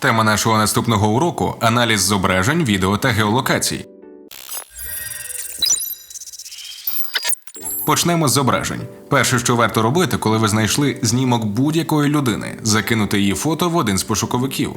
Тема нашого наступного уроку аналіз зображень, відео та геолокацій. Почнемо з зображень. Перше, що варто робити, коли ви знайшли знімок будь-якої людини, закинути її фото в один з пошуковиків.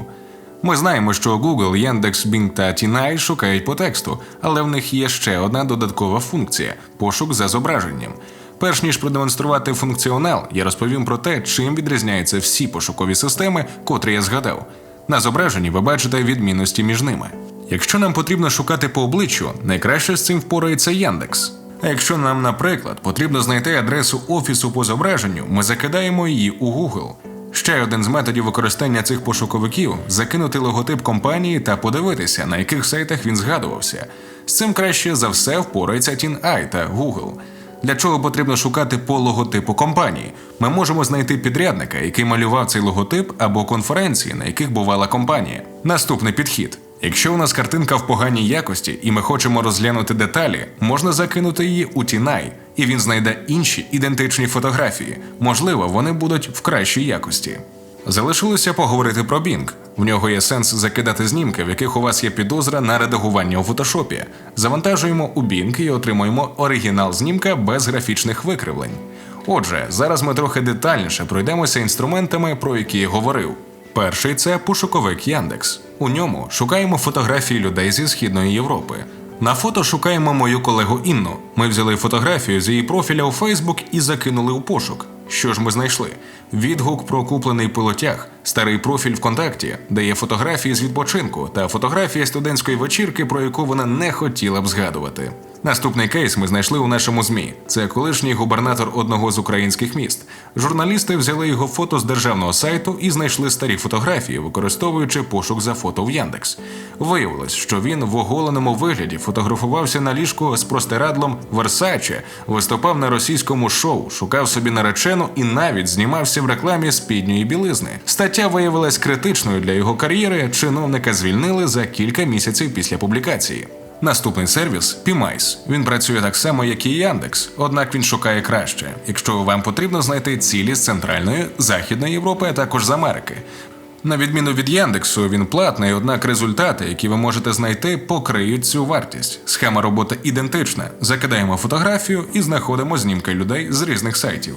Ми знаємо, що Google, Yandex, Bing та TinEye шукають по тексту, але в них є ще одна додаткова функція пошук за зображенням. Перш ніж продемонструвати функціонал, я розповім про те, чим відрізняються всі пошукові системи, котрі я згадав. На зображенні ви бачите відмінності між ними. Якщо нам потрібно шукати по обличчю, найкраще з цим впорається Яндекс. А якщо нам, наприклад, потрібно знайти адресу офісу по зображенню, ми закидаємо її у Google. Ще один з методів використання цих пошуковиків закинути логотип компанії та подивитися, на яких сайтах він згадувався. З цим краще за все впорається TinEye та Google. Для чого потрібно шукати по логотипу компанії? Ми можемо знайти підрядника, який малював цей логотип, або конференції, на яких бувала компанія. Наступний підхід. Якщо у нас картинка в поганій якості і ми хочемо розглянути деталі, можна закинути її у TinEye, і він знайде інші ідентичні фотографії. Можливо, вони будуть в кращій якості. Залишилося поговорити про Bing. В нього є сенс закидати знімки, в яких у вас є підозра на редагування у фотошопі. Завантажуємо у Bing і отримуємо оригінал знімка без графічних викривлень. Отже, зараз ми трохи детальніше пройдемося інструментами, про які я говорив. Перший це пошуковик Яндекс. У ньому шукаємо фотографії людей зі східної Європи. На фото шукаємо мою колегу Інну. Ми взяли фотографію з її профіля у Фейсбук і закинули у пошук. Що ж ми знайшли? Відгук про куплений пилотяг, старий профіль ВКонтакті, де є фотографії з відпочинку та фотографія студентської вечірки, про яку вона не хотіла б згадувати. Наступний кейс ми знайшли у нашому змі. Це колишній губернатор одного з українських міст. Журналісти взяли його фото з державного сайту і знайшли старі фотографії, використовуючи пошук за фото в Яндекс. Виявилось, що він в оголеному вигляді фотографувався на ліжку з простирадлом Версаче, виступав на російському шоу, шукав собі наречену і навіть знімався в рекламі спідньої білизни. Стаття виявилась критичною для його кар'єри. Чиновника звільнили за кілька місяців після публікації. Наступний сервіс Pimice. Він працює так само, як і Яндекс, однак він шукає краще, якщо вам потрібно знайти цілі з центральної, західної Європи, а також з Америки. На відміну від Яндексу, він платний, однак результати, які ви можете знайти, покриють цю вартість. Схема роботи ідентична. Закидаємо фотографію і знаходимо знімки людей з різних сайтів.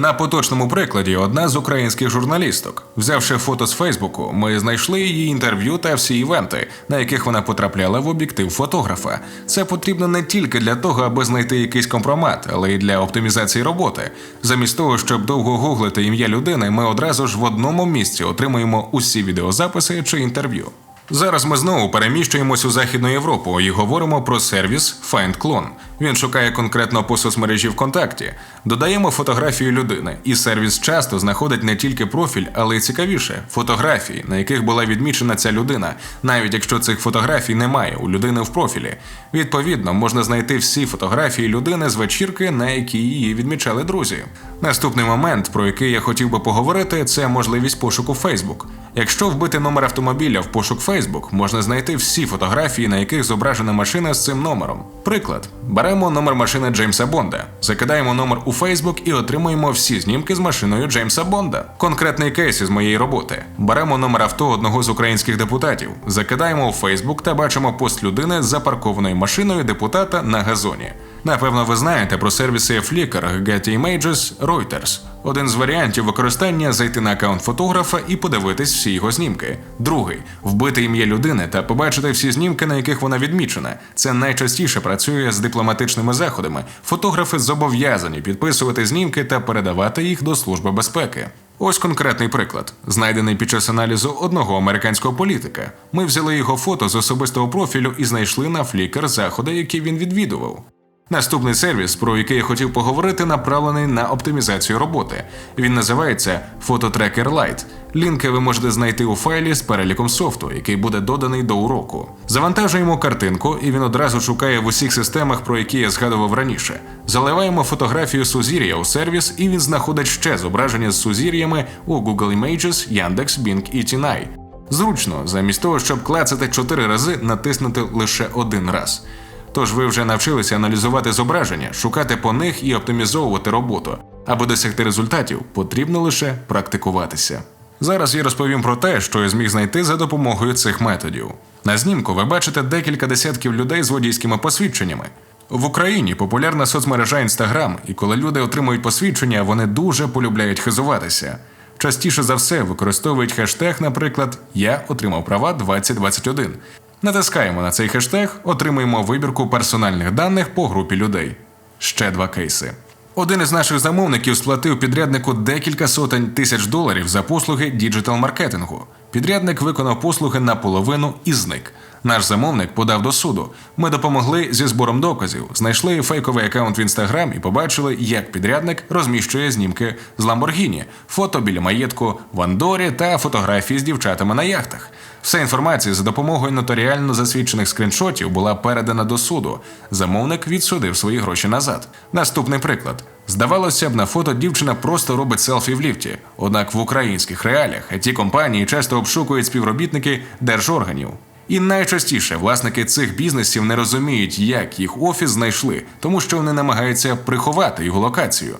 На поточному прикладі одна з українських журналісток. Взявши фото з Фейсбуку, ми знайшли її інтерв'ю та всі івенти, на яких вона потрапляла в об'єктив фотографа. Це потрібно не тільки для того, аби знайти якийсь компромат, але й для оптимізації роботи. Замість того, щоб довго гуглити ім'я людини, ми одразу ж в одному місці отримуємо усі відеозаписи чи інтерв'ю. Зараз ми знову переміщуємось у Західну Європу і говоримо про сервіс FindClone. Він шукає конкретно по соцмережі ВКонтакті. Додаємо фотографію людини, і сервіс часто знаходить не тільки профіль, але й цікавіше фотографії, на яких була відмічена ця людина, навіть якщо цих фотографій немає у людини в профілі. Відповідно, можна знайти всі фотографії людини з вечірки, на якій її відмічали друзі. Наступний момент, про який я хотів би поговорити, це можливість пошуку Facebook. Якщо вбити номер автомобіля в пошук Facebook, можна знайти всі фотографії, на яких зображена машина з цим номером. Приклад: беремо номер машини Джеймса Бонда, закидаємо номер у Facebook і отримуємо всі знімки з машиною Джеймса Бонда. Конкретний кейс із моєї роботи. Беремо номер авто одного з українських депутатів, закидаємо у Facebook та бачимо пост людини з запаркованою машиною депутата на газоні. Напевно, ви знаєте про сервіси Flickr, Getty Images, Reuters. Один з варіантів використання зайти на аккаунт фотографа і подивитись всі його знімки. Другий вбити ім'я людини та побачити всі знімки, на яких вона відмічена. Це найчастіше працює з дипломатичними заходами. Фотографи зобов'язані підписувати знімки та передавати їх до служби безпеки. Ось конкретний приклад, знайдений під час аналізу одного американського політика. Ми взяли його фото з особистого профілю і знайшли на Flickr заходи, які він відвідував. Наступний сервіс, про який я хотів поговорити, направлений на оптимізацію роботи. Він називається PhotoTracker Lite. Лінки ви можете знайти у файлі з переліком софту, який буде доданий до уроку. Завантажуємо картинку, і він одразу шукає в усіх системах, про які я згадував раніше. Заливаємо фотографію сузір'я у сервіс, і він знаходить ще зображення з сузір'ями у Google Images, Yandex, Bing і TinEye. Зручно, замість того, щоб клацати чотири рази, натиснути лише один раз. Тож ви вже навчилися аналізувати зображення, шукати по них і оптимізовувати роботу. Аби досягти результатів, потрібно лише практикуватися. Зараз я розповім про те, що я зміг знайти за допомогою цих методів. На знімку ви бачите декілька десятків людей з водійськими посвідченнями. В Україні популярна соцмережа Instagram, і коли люди отримують посвідчення, вони дуже полюбляють хизуватися. Частіше за все використовують хештег, наприклад, Я отримав права 2021. Натискаємо на цей хештег, отримуємо вибірку персональних даних по групі людей. Ще два кейси. Один із наших замовників сплатив підряднику декілька сотень тисяч доларів за послуги діджитал-маркетингу. Підрядник виконав послуги наполовину і зник. Наш замовник подав до суду. Ми допомогли зі збором доказів, знайшли фейковий аккаунт в інстаграм і побачили, як підрядник розміщує знімки з Ламборгіні, фото біля маєтку в Андорі та фотографії з дівчатами на яхтах. Вся інформація за допомогою нотаріально засвідчених скріншотів була передана до суду. Замовник відсудив свої гроші назад. Наступний приклад. Здавалося б, на фото дівчина просто робить селфі в ліфті. Однак в українських реаліях ті компанії часто обшукують співробітники держорганів. І найчастіше власники цих бізнесів не розуміють, як їх офіс знайшли, тому що вони намагаються приховати його локацію.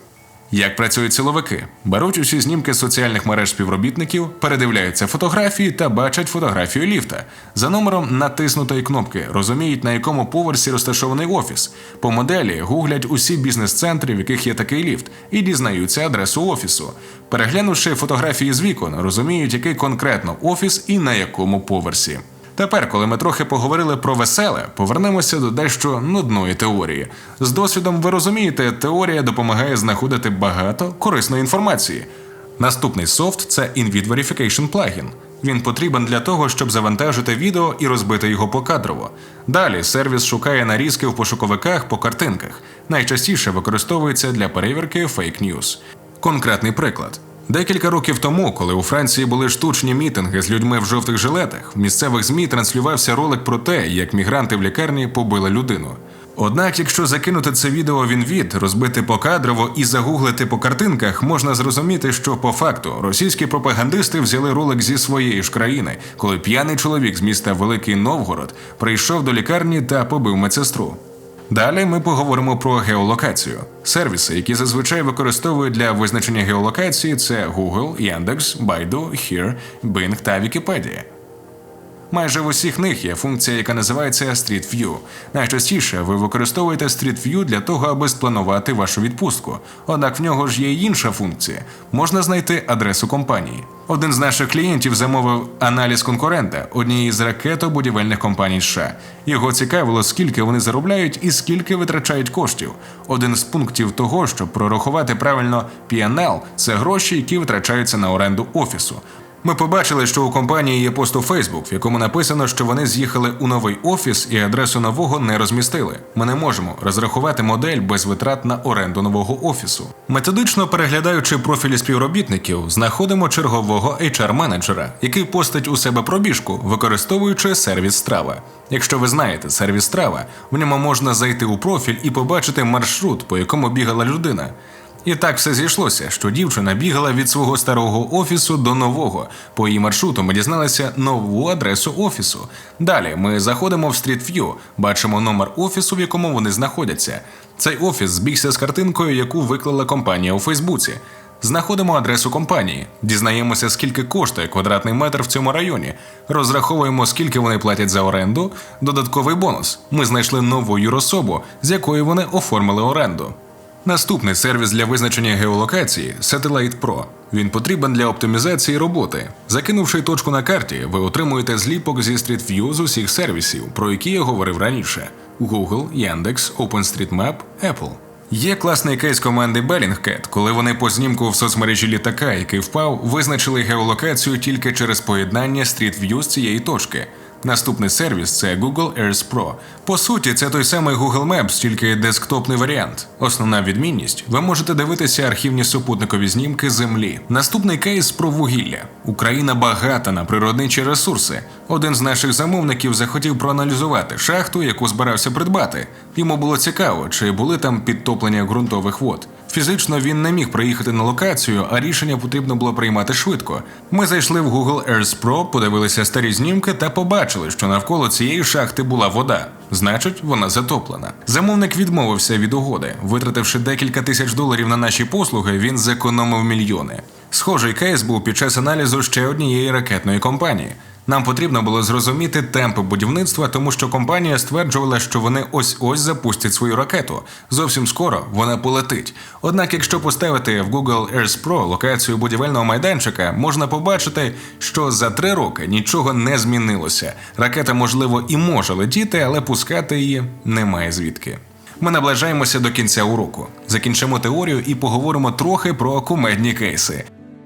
Як працюють силовики? Беруть усі знімки соціальних мереж співробітників, передивляються фотографії та бачать фотографію ліфта. За номером натиснутої кнопки розуміють, на якому поверсі розташований офіс. По моделі гуглять усі бізнес-центри, в яких є такий ліфт, і дізнаються адресу офісу. Переглянувши фотографії з вікон, розуміють, який конкретно офіс і на якому поверсі. Тепер, коли ми трохи поговорили про веселе, повернемося до дещо нудної теорії. З досвідом ви розумієте, теорія допомагає знаходити багато корисної інформації. Наступний софт це InVid Verification плагін. Він потрібен для того, щоб завантажити відео і розбити його покадрово. Далі сервіс шукає нарізки в пошуковиках по картинках. Найчастіше використовується для перевірки фейк news. Конкретний приклад. Декілька років тому, коли у Франції були штучні мітинги з людьми в жовтих жилетах, в місцевих змі транслювався ролик про те, як мігранти в лікарні побили людину. Однак, якщо закинути це відео в інвід, розбити покадрово і загуглити по картинках, можна зрозуміти, що по факту російські пропагандисти взяли ролик зі своєї ж країни, коли п'яний чоловік з міста Великий Новгород прийшов до лікарні та побив медсестру. Далі ми поговоримо про геолокацію. Сервіси, які зазвичай використовують для визначення геолокації, це Google, Яндекс, Baidu, Here, Bing та Wikipedia. Майже в усіх них є функція, яка називається Street View. Найчастіше ви використовуєте Street View для того, аби спланувати вашу відпустку. Однак в нього ж є й інша функція: можна знайти адресу компанії. Один з наших клієнтів замовив аналіз конкурента однієї з ракетобудівельних компаній США. Його цікавило, скільки вони заробляють і скільки витрачають коштів. Один з пунктів того, щоб прорахувати правильно P&L – це гроші, які витрачаються на оренду офісу. Ми побачили, що у компанії є пост у Facebook, в якому написано, що вони з'їхали у новий офіс і адресу нового не розмістили. Ми не можемо розрахувати модель без витрат на оренду нового офісу. Методично переглядаючи профілі співробітників, знаходимо чергового HR-менеджера, який постить у себе пробіжку, використовуючи сервіс страва. Якщо ви знаєте сервіс страва, в ньому можна зайти у профіль і побачити маршрут, по якому бігала людина. І так все зійшлося, що дівчина бігала від свого старого офісу до нового. По її маршруту ми дізналися нову адресу офісу. Далі ми заходимо в Street View, бачимо номер офісу, в якому вони знаходяться. Цей офіс збігся з картинкою, яку виклала компанія у Фейсбуці. Знаходимо адресу компанії, дізнаємося, скільки коштує квадратний метр в цьому районі. Розраховуємо, скільки вони платять за оренду. Додатковий бонус. Ми знайшли нову юрособу, з якої вони оформили оренду. Наступний сервіс для визначення геолокації Satellite Pro. Він потрібен для оптимізації роботи. Закинувши точку на карті, ви отримуєте зліпок зі Street View з усіх сервісів, про які я говорив раніше: Google, Яндекс, OpenStreetMap, Apple. Є класний кейс команди Bellingcat, коли вони по знімку в соцмережі літака, який впав, визначили геолокацію тільки через поєднання Street View з цієї точки. Наступний сервіс це Google Earth Pro. По суті, це той самий Google Maps, тільки десктопний варіант. Основна відмінність: ви можете дивитися архівні супутникові знімки Землі. Наступний кейс про вугілля. Україна багата на природничі ресурси. Один з наших замовників захотів проаналізувати шахту, яку збирався придбати. Йому було цікаво, чи були там підтоплення ґрунтових вод. Фізично він не міг приїхати на локацію, а рішення потрібно було приймати швидко. Ми зайшли в Google Earth Pro, подивилися старі знімки та побачили, що навколо цієї шахти була вода. Значить, вона затоплена. Замовник відмовився від угоди. Витративши декілька тисяч доларів на наші послуги, він зекономив мільйони. Схожий кейс був під час аналізу ще однієї ракетної компанії. Нам потрібно було зрозуміти темпи будівництва, тому що компанія стверджувала, що вони ось-ось запустять свою ракету. Зовсім скоро вона полетить. Однак, якщо поставити в Google Earth Pro локацію будівельного майданчика, можна побачити, що за три роки нічого не змінилося. Ракета, можливо, і може летіти, але пускати її немає звідки. Ми наближаємося до кінця уроку. Закінчимо теорію і поговоримо трохи про кумедні кейси.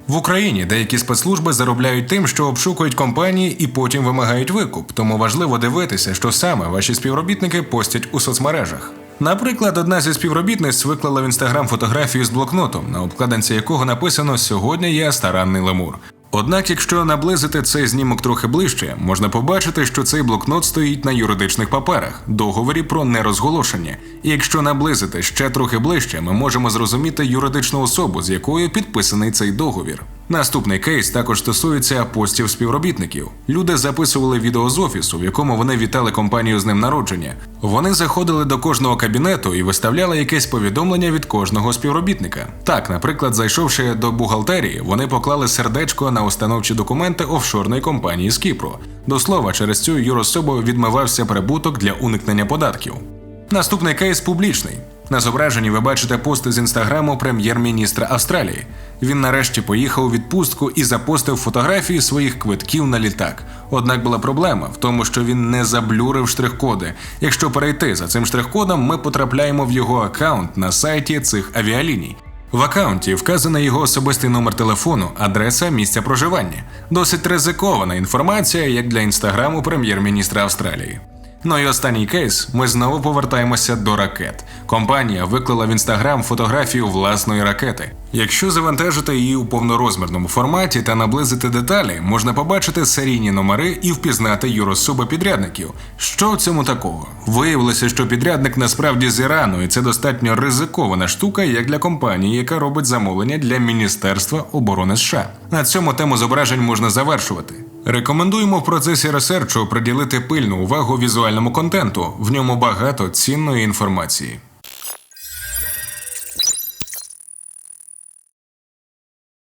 В Україні деякі спецслужби заробляють тим, що обшукують компанії і потім вимагають викуп, тому важливо дивитися, що саме ваші співробітники постять у соцмережах. Наприклад, одна зі співробітниць виклала в інстаграм фотографію з блокнотом, на обкладинці якого написано Сьогодні я старанний лемур. Однак, якщо наблизити цей знімок трохи ближче, можна побачити, що цей блокнот стоїть на юридичних паперах, договорі про нерозголошення. І якщо наблизити ще трохи ближче, ми можемо зрозуміти юридичну особу, з якою підписаний цей договір. Наступний кейс також стосується постів співробітників. Люди записували відео з офісу, в якому вони вітали компанію з днем народження. Вони заходили до кожного кабінету і виставляли якесь повідомлення від кожного співробітника. Так, наприклад, зайшовши до бухгалтерії, вони поклали сердечко на установчі документи офшорної компанії з Кіпру. До слова, через цю юрособу відмивався прибуток для уникнення податків. Наступний кейс публічний. На зображенні ви бачите пости з інстаграму прем'єр-міністра Австралії. Він нарешті поїхав у відпустку і запостив фотографії своїх квитків на літак. Однак була проблема в тому, що він не заблюрив штрих-коди. Якщо перейти за цим штрих-кодом, ми потрапляємо в його аккаунт на сайті цих авіаліній. В аккаунті вказаний його особистий номер телефону, адреса місця проживання. Досить ризикована інформація, як для інстаграму прем'єр-міністра Австралії. Ну і останній кейс. Ми знову повертаємося до ракет. Компанія виклала в інстаграм фотографію власної ракети. Якщо завантажити її у повнорозмірному форматі та наблизити деталі, можна побачити серійні номери і впізнати юрособи підрядників. Що в цьому такого? Виявилося, що підрядник насправді з Ірану, і це достатньо ризикована штука, як для компанії, яка робить замовлення для Міністерства оборони США. На цьому тему зображень можна завершувати. Рекомендуємо в процесі ресерчу приділити пильну увагу візуальному контенту. В ньому багато цінної інформації.